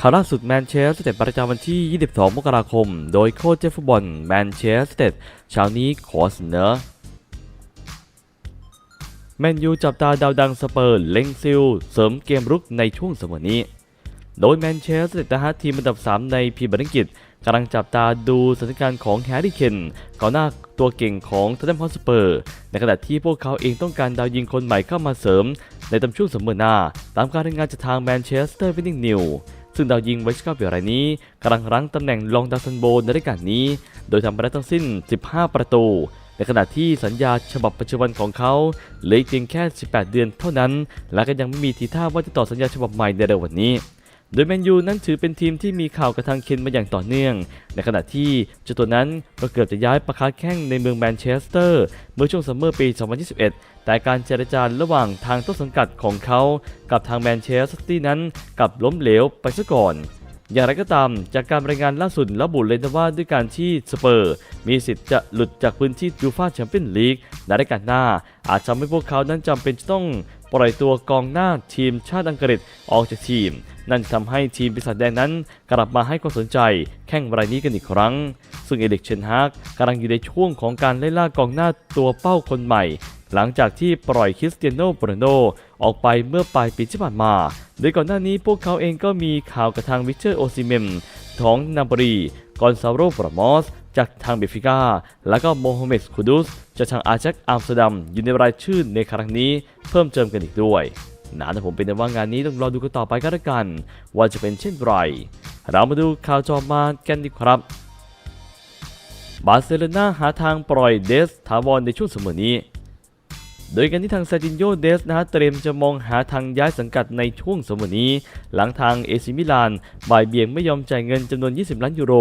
ข่าวล่าสุดแมนเชสเตอร์ประจำวันที่ 22 มกราคม โดยโค้ชเจฟฟุตบอลแมนเชสเตอร์เช้านี้ขอเสนอแมนยูจับตาดาวดังสเปอร์เล็งซิล เสริมเกมรุกในช่วงสมนี้ โดยแมนเชสเตอร์นะฮะทีมอันดับ 3 ในพรีเมียร์ลีกอังกฤษกำลังจับตาดูสถานการณ์ของแฮร์รี่เคนก่องหน้าตัวเก่งของท o ต n น a m ฮอสเปอร์ ในขณะที่พวกเขาเองต้องการดาวยิงคนใหม่เข้ามาเสริม ในตำช่วงสมอหน้า ตามการรายงานจากทางแมนเชสเตอร์วินนิ่งนิว ซึ่งดาวยิงไวสกาเปียรายนี้กำลังรั้งตำแหน่งรองดาวซันโบในรายการนี้ โดยทำไปได้ทั้งสิ้น 15 ประตู ในขณะที่สัญญาฉบับปัจจุบันของเขาเหลืออีกเพียงแค่ 18 เดือนเท่านั้น และก็ยังไม่มีทีท่าว่าจะต่อสัญญาฉบับใหม่ในเร็ววันนี้ โดยแมนยูนั้นถือเป็นทีมที่มีข่าวกระทางเคนมาอย่างต่อเนื่อง ในขณะที่เจ้าตัวนั้นก็เกือบจะย้ายประคาแข้งในเมืองแมนเชสเตอร์ เมื่อช่วงซัมเมอร์ปี 2021 แต่การเจรจาระหว่างทางต้นสังกัดของเขากับทางแมนเชสเตอร์ตี้นั้นกลับล้มเหลวไปซะก่อนอย่างไรก็ตาม จากการรายงานล่าสุดระบุเลยนะว่าด้วยการที่สเปอร์ มีสิทธิ์จะหลุดจากพื้นที่ยูฟาแชมเปี้ยนลีกในรายการหน้า อาจทำให้พวกเขานั้นจำเป็นจะต้อง ปล่อยตัวกองหน้าทีมชาติอังกฤษออกจากทีม นั่นทำให้ทีมปีศาจแดงนั้น กลับมาให้ความสนใจแข่งรายนี้กันอีกครั้ง ซึ่งเอเลิกเชนฮากกำลังอยู่ในช่วงของการไล่ล่ากองหน้าตัวเป้าคนใหม่ หลังจากที่ปล่อยคริสเตียโนโรโดออกไปเมื่อปลายปีที่ผ่านมา โดยก่อนหน้านี้พวกเขาเองก็มีข่าวกับทางวิเชอร์โอซิเมมของนาบรีกอนซาโรปรามอส จากทางเบฟิก้า และก็โมฮัมเหม็ดคูดุสจากทางอาแจ็คอัมสเตอร์ดัมอยู่ในรายชื่อในครั้งนี้เพิ่มเติมกันอีกด้วยนะแต่ผมเป็นแต่ว่างานนี้ต้องรอดูกันต่อไปก็แล้วกัน ว่าจะเป็นเช่นไร เรามาดูข่าวจอมากันดีครับ บาร์เซโลนาหาทางปล่อยเดสทาวรในช่วงเสมอนี้ โดยการที่ทางซาจินโยเดสนะฮะเตรียมจะมองหาทางย้ายสังกัดในช่วงสมนี้ หลังทางเอซิมิลานบ่ายเบี่ยงไม่ยอมจ่ายเงินจำนวน 20 ล้านยูโร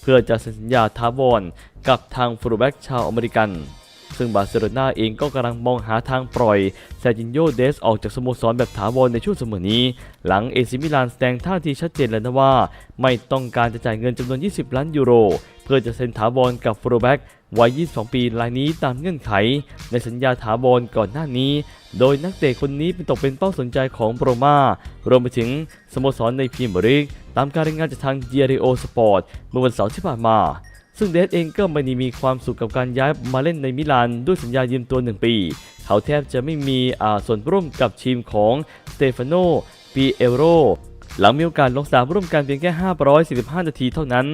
เพื่อจะเซ็นสัญญาทาวอนกับทางฟูลแบ็กชาวอเมริกัน ซึ่งบาร์เซโลนาเองก็กำลังมองหาทางปล่อยซจินโยเดสออกจากสโมสรแบบถาวรในช่วงเสมอนี้ หลังเอซิมิลานแสดงท่าทีชัดเจนแล้วนะว่า ไม่ต้องการจะจ่ายเงินจำนวน 20 ล้านยูโร เพื่อจะเซ็นถาวรกับฟูลแบ็กวัย 22 ปีรายนี้ตามเงื่อนไข ในสัญญาถาวรก่อนหน้านี้ โดยนักเตะคนนี้เป็นตกเป็นเป้าสนใจของโปรมารวมไปถึงสโมสรในพรีเมียร์ลีกตามการรายงานจากทาง d ี r โอสปอร์ตเมื่อวันเสาร์ที่ผ่านมา ซึ่งเดสเองก็ไม่ได้มีความสุขกับการย้ายมาเล่นในมิลานด้วยสัญญายืมตัว 1 ปี เขาแทบจะไม่มีส่วนร่วมกับทีมของสเตฟานโนปีเอโรหลังมีโอกาสลงสนามร่วมกันเพียงแค่ 545 นาทีเท่านั้น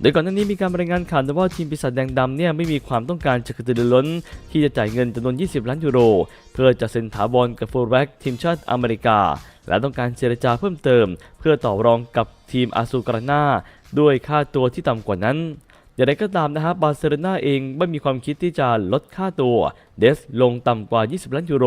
โดยก่อนหน้านี้มีการรายงานข่าวว่าทีมปีศาจแดงดำเนี่ยไม่มีความต้องการจะกระตือรือร้น ที่จะจ่ายเงินจำนวน 20 ล้านยูโร เพื่อจะเซ็นถาวรกับโฟูลแบ็กทีมชาติอเมริกา และต้องการเจรจาเพิ่มเติม เพื่อต่อรองกับทีมอาซูกรานา ด้วยค่าตัวที่ต่ำกว่านั้น อย่างไรก็ตามนะฮะบบาร์เซโลนาเองไม่มีความคิดที่จะลดค่าตัวเดสลงต่ำกว่า 20 ล้านยูโร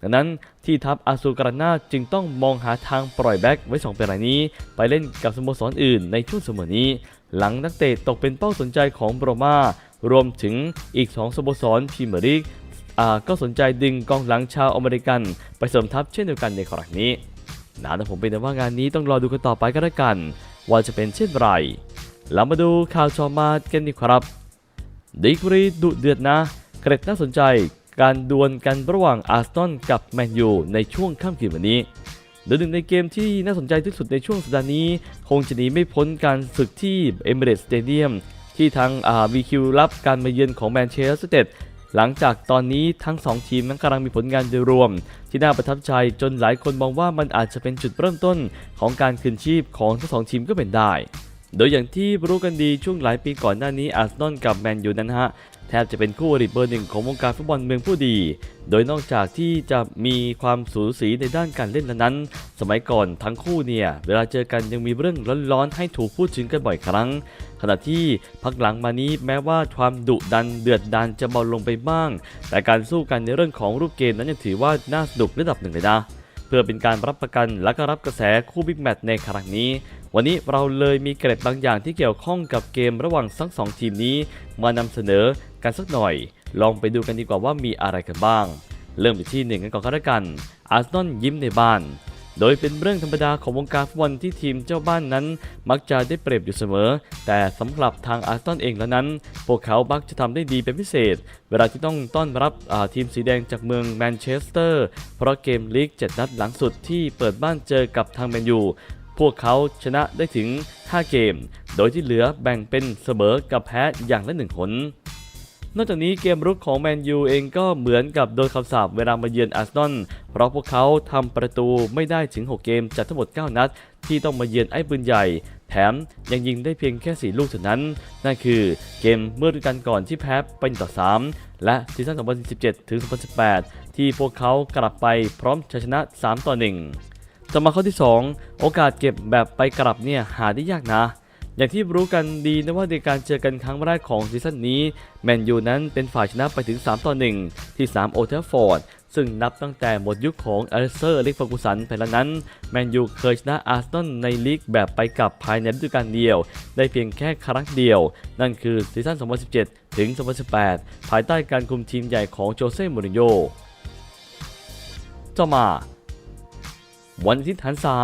ดังนั้นที่ทัพอาซูการานาจึงต้องมองหาทางปล่อยแบ็กไว้2เป็นรายนี้ ไปเล่นกับสโมสรอื่นในช่วงเสมอนี้ หลังนักเตะตกเป็นเป้าสนใจของโบรมารวมถึงอีก 2สโมสรพรีเมียร์ลีกก็สนใจดึงกองหลังชาวอเมริกัน ไปเสริมทัพเช่นเดียวกันในครั้งนี้นะแต่ผมเป็นแต่ว่างานนี้ต้องรอดูกันต่อไปก็แล้วกัน ว่าจะเป็นเช่นไรเรามาดูข่าวชอมากันดีครับ ดีกรีดุเดือดนะ เกร็ดน่าสนใจการดวลกันระหว่างอาร์เซนอลกับแมนยูในช่วงค่ำคืนวันนี้โดยหนึ่งในเกมที่น่าสนใจที่สุดในช่วงสัปดาห์นี้ คงจะหนีไม่พ้นการศึกที่เอมิเรตสเตเดียมที่ทางอ่าวีคิวรับการมาเยือนของแมนเชสเตอร์ หลังจากตอนนี้ทั้ง 2 ทีมนั้นกำลังมีผลงานโดยรวม ที่น่าประทับใจจนหลายคนมองว่ามันอาจจะเป็นจุดเริ่มต้นของการคืนชีพของทั้งสองทีมก็เป็นได้ โดยอย่างที่รู้กันดีช่วงหลายปีก่อนหน้านี้อาร์เซนอลกับแมนยูนั้นฮะแทบจะเป็นคู่อริเบอร์หนึ่งของวงการฟุตบอลเมืองผู้ดี โดยนอกจากที่จะมีความสูสีในด้านการเล่นแล้วนั้น สมัยก่อนทั้งคู่เนี่ย เวลาเจอกันยังมีเรื่องร้อนๆ ให้ถูกพูดถึงกันบ่อยครั้ง ขณะที่พักหลังมานี้แม้ว่าความดุดันเดือดดันจะเบาลงไปบ้าง แต่การสู้กันในเรื่องของรูปเกมนั้นยังถือว่าน่าสนุกระดับหนึ่งเลยนะ พื่อเป็นการรับประกันและก็รับกระแสคู่บิ๊กแมตช์ในครั้งนี้ วันนี้เราเลยมีเกร็ดบางอย่างที่เกี่ยวข้องกับเกมระหว่างทั้งสองทีมนี้ มานำเสนอกันสักหน่อย ลองไปดูกันดีกว่าว่ามีอะไรกันบ้าง เริ่มที่หนึ่งกันก่อนก็แล้วกันอาร์เซนอลยิ้มในบ้าน โดยเป็นเรื่องธรรมดาของวงการฟุตบอลที่ทีมเจ้าบ้านนั้น มักจะได้เปรียบอยู่เสมอ แต่สำหรับทางอาร์เซนอลเองแล้วนั้น พวกเขามักจะทำได้ดีเป็นพิเศษ เวลาที่ต้องต้อนรับทีมสีแดงจากเมืองแมนเชสเตอร์ เพราะเกมลีก 7 นัดหลังสุดที่เปิดบ้านเจอกับทางแมนยูพวกเขาชนะได้ถึง 5 เกม โดยที่เหลือแบ่งเป็นเสมอกับแพ้อย่างละหนึ่งผล นอกจากนี้เกมรุกของแมนยูเองก็เหมือนกับโดนคำสาปเวลามาเยือนอาร์เซนอลเพราะพวกเขาทำประตูไม่ได้ถึง 6 เกมจากทั้งหมด 9 นัด ที่ต้องมาเยือนไอ้ปืนใหญ่ แถมยังยิงได้เพียงแค่ 4 ลูกเท่านั้น นั่นคือเกมเมื่อฤดูกาลก่อนที่แพ้เป็นต่อ 3 และซีซั่น 2017 ถึง 2018 ที่พวกเขากลับไปพร้อมชัยชนะ 3 ต่อ 1 ต่อมาข้อที่ 2 โอกาสเก็บแบบไปกลับเนี่ยหาได้ยากนะ อย่างที่รู้กันดีนะว่าในการเจอกันครั้งแรกของซีซั่นนี้แมนยูนั้นเป็นฝ่ายชนะไปถึง 3 ต่อ 1 ที่ 3 โอเทฟฟอร์ด ซึ่งนับตั้งแต่หมดยุคของอเลเซอร์เล็กฟอร์กูสันไปแล้วนั้น แมนยูเคยชนะอาร์เซนอลในลีกแบบไปกลับภายในฤดูกาลเดียว ได้เพียงแค่ครั้งเดียว นั่นคือซีซั่น 2017 ถึง 2018 ภายใต้การคุมทีมใหญ่ของโจเซ่มูรินโญ่ต่อมา วันอาทิตย์หันษา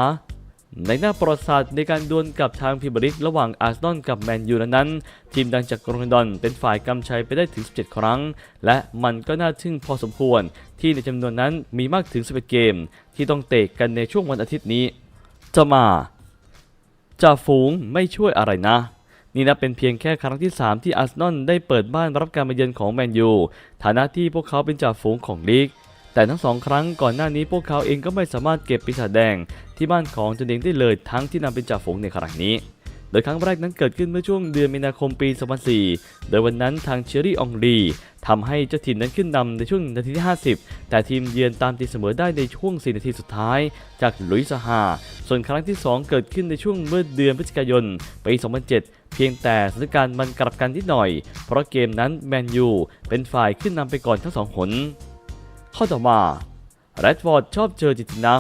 ในหน้าประวัติศาสตร์ในการดวลกับทางพรีเมียร์ลีกระหว่างอาร์เซนอลกับแมนยูนั้น ทีมดังจากกรุงลอนดอนเป็นฝ่ายกำชัยไปได้ถึง 17 ครั้ง และมันก็น่าทึ่งพอสมควร ที่ในจำนวนนั้นมีมากถึง 11 เกม ที่ต้องเตะกันในช่วงวันอาทิตย์นี้ จะมาจ่าฝูงไม่ช่วยอะไรนะนี่นับเป็นเพียงแค่ครั้งที่ 3 ที่อาร์เซนอลได้เปิดบ้านรับการมาเยือนของแมนยู ฐานะที่พวกเขาเป็นจ่าฝูงของลีก แต่ทั้งสองครั้งก่อนหน้านี้พวกเขาเองก็ไม่สามารถเก็บปีศาจแดง ที่บ้านของตนเองได้เลยทั้งที่นำเป็นจ่าฝูงในครั้งนี้ โดยครั้งแรกนั้นเกิดขึ้นเมื่อช่วงเดือนมีนาคมปี 2004 โดยวันนั้นทางเชอรี่อองรีทำให้เจ้าถิ่นนั้นขึ้นนำในช่วงนาทีที่ 50 แต่ทีมเยือนตามตีเสมอได้ในช่วง 4 นาทีสุดท้าย จากลุยส์ซาฮา ส่วนครั้งที่ 2 เกิดขึ้นในช่วงเมื่อเดือนพฤศจิกายนปี2007 เพียงแต่สถานการณ์มันกลับกันนิดหน่อย เพราะเกมนั้นแมนยูเป็นฝ่ายขึ้นนำไปก่อนทั้งสองหน ข้อต่อมาแรดฟอร์ดชอบเจอจริงๆนะ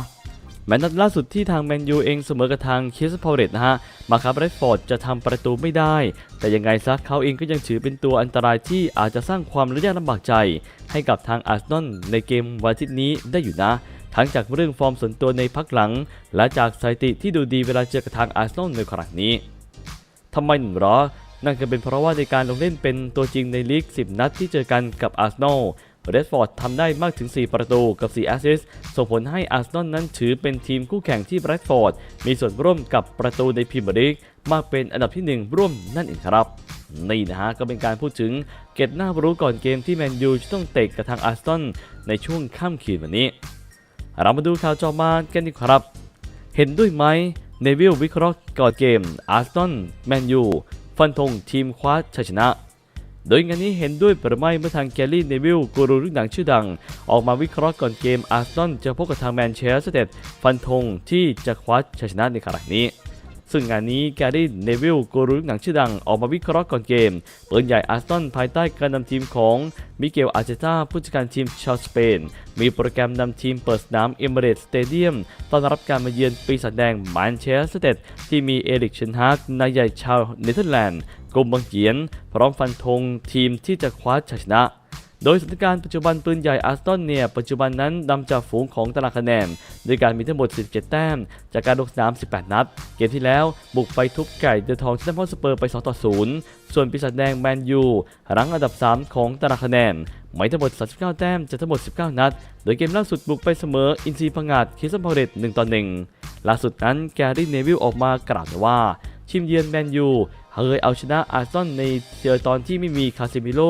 แม้นัดล่าสุดที่ทางแมนยูเองเสมอกับทางคิสพาวเรตนะฮะ มาครับแรดฟอร์ดจะทำประตูไม่ได้ แต่ยังไงซะเขาเองก็ยังถือเป็นตัวอันตรายที่อาจจะสร้างความระยะลำบากใจ ให้กับทางอาร์เซนอลในเกมวันอาทิตย์นี้ได้อยู่นะ ทั้งจากเรื่องฟอร์มส่วนตัวในพักหลัง และจากสถิติที่ดูดีเวลาเจอกับทางอาร์เซนอลในครั้งนี้ทำไมหนึ่งรอนั่นก็เป็นเพราะว่าในการลงเล่นเป็นตัวจริงในลีก 10 นัดที่เจอกันกับอาร์เซนอล เรดฟอร์ดทำได้มากถึง 4 ประตูกับ 4 แอสซิสต์ส่งผลให้อาร์เซนอลนั้นถือเป็นทีมคู่แข่งที่แรดฟอร์ดมีส่วนร่วมกับประตูในพรีเมียร์ลีกมากเป็นอันดับที่ 1 ร่วมนั่นเองครับ นี่นะฮะก็เป็นการพูดถึงเกตหน้ารู้ก่อนเกมที่แมนยูจะต้องเตะกับทางอาร์เซนอลในช่วงค่ำคืนวันนี้ เรามาดูข่าวจอมากันดีกว่าครับ เห็นด้วยไหมเนวิลวิเคราะห์ก่อนเกมอาร์เซนอลแมนยูฟันธงทีมคว้าชัยชนะ โดยงานนี้เห็นด้วยหรือไม่เมื่อทางแกลลี่เนวิลกูรูเรื่องหนังชื่อดัง ออกมาวิเคราะห์ก่อนเกมอาร์เซนอลจะพบกับทางแมนเชสเตอร์ยูไนเต็ดฟันธงที่จะคว้าชัยชนะในครั้งนี้ ซึ่งงานนี้แกรี่เนวิลกูรูหนังชื่อดังออกมาวิเคราะห์ก่อนเกม เปืนใหญ่อาร์เซนภายใต้การนำทีมของมิเกลอาร์เจต้าผู้จัดการทีมชาวสเปน มีโปรแกรมนำทีมเปิดสนามเอมิเรตสเตเดียมต้อนรับการมาเยือนปีศาจแดงแมนเชสเตอร์เต็ดที่มีเอริกเชนฮากนายใหญ่ชาวเนเธอร์แลนด์กรมบังเกียน พร้อมฟันธงทีมที่จะคว้าชัยชนะ โดยสถานการณ์ปัจจุบันปืนใหญ่อาร์เซนเนี่ย ปัจจุบันนั้นนำจากฝูงของตารางคะแนนด้วยการมีทั้งหมด 17 แต้ม จากการลงสนาม 18 นัด เกมที่แล้วบุกไปทุบไก่เดอะทองชนะพอสเปอร์ไป 2 ต่อ 0 ส่วนปีศาจแดงแมนยูรั้งอันดับ 3 ของตารางคะแนนหมายทั้งหมด 39 แต้มจากทั้งหมด 19 นัด โดยเกมล่าสุดบุกไปเสมออินซีพังงาดคิสซัมพาเรต1ต่อ 1 ล่าสุดนั้นแกรี่เนวิลออกมากล่าวว่าทีมเยือนแมนยูเคยเอาชนะอาร์ซนอลในเจอตอนที่ไม่มีคาซิมิโล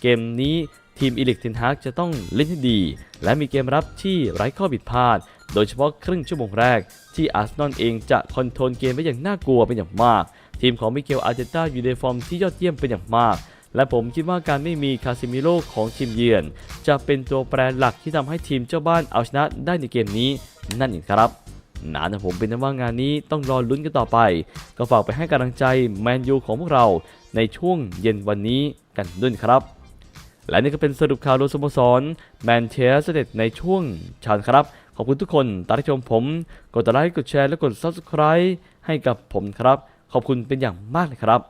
เกมนี้ ทีมอิล็กเทนฮากจะต้องเล่นให้ดี และมีเกมรับที่ไร้ข้อผิดพลาด โดยเฉพาะครึ่งชั่วโมงแรก ที่อาร์เซนอลเองจะคอนโทรลเกมไว้อย่างน่ากลัวเป็นอย่างมาก ทีมของมิเกลอาร์เจต้าอยู่ในฟอร์มที่ยอดเยี่ยมเป็นอย่างมาก และผมคิดว่าการไม่มีคาซิมิโลของทีมเยือน จะเป็นตัวแปรหลักที่ทำให้ทีมเจ้าบ้านเอาชนะได้ในเกมนี้ นั่นเองครับหนานะผมเป็นนะว่างานนี้ต้องรอลุ้นกันต่อไป ก็ฝากไปให้กำลังใจแมนยูของพวกเราในช่วงเย็นวันนี้กันด้วยครับ และนี่ก็เป็นสรุปข่าวโดยสโมสรแมนเชสเตอร์ยูไนเต็ดในช่วงเช้าครับ ขอบคุณทุกคนตามชมผม กดไลค์กดแชร์และกด Subscribe ให้กับผมครับ ขอบคุณเป็นอย่างมากเลยครับ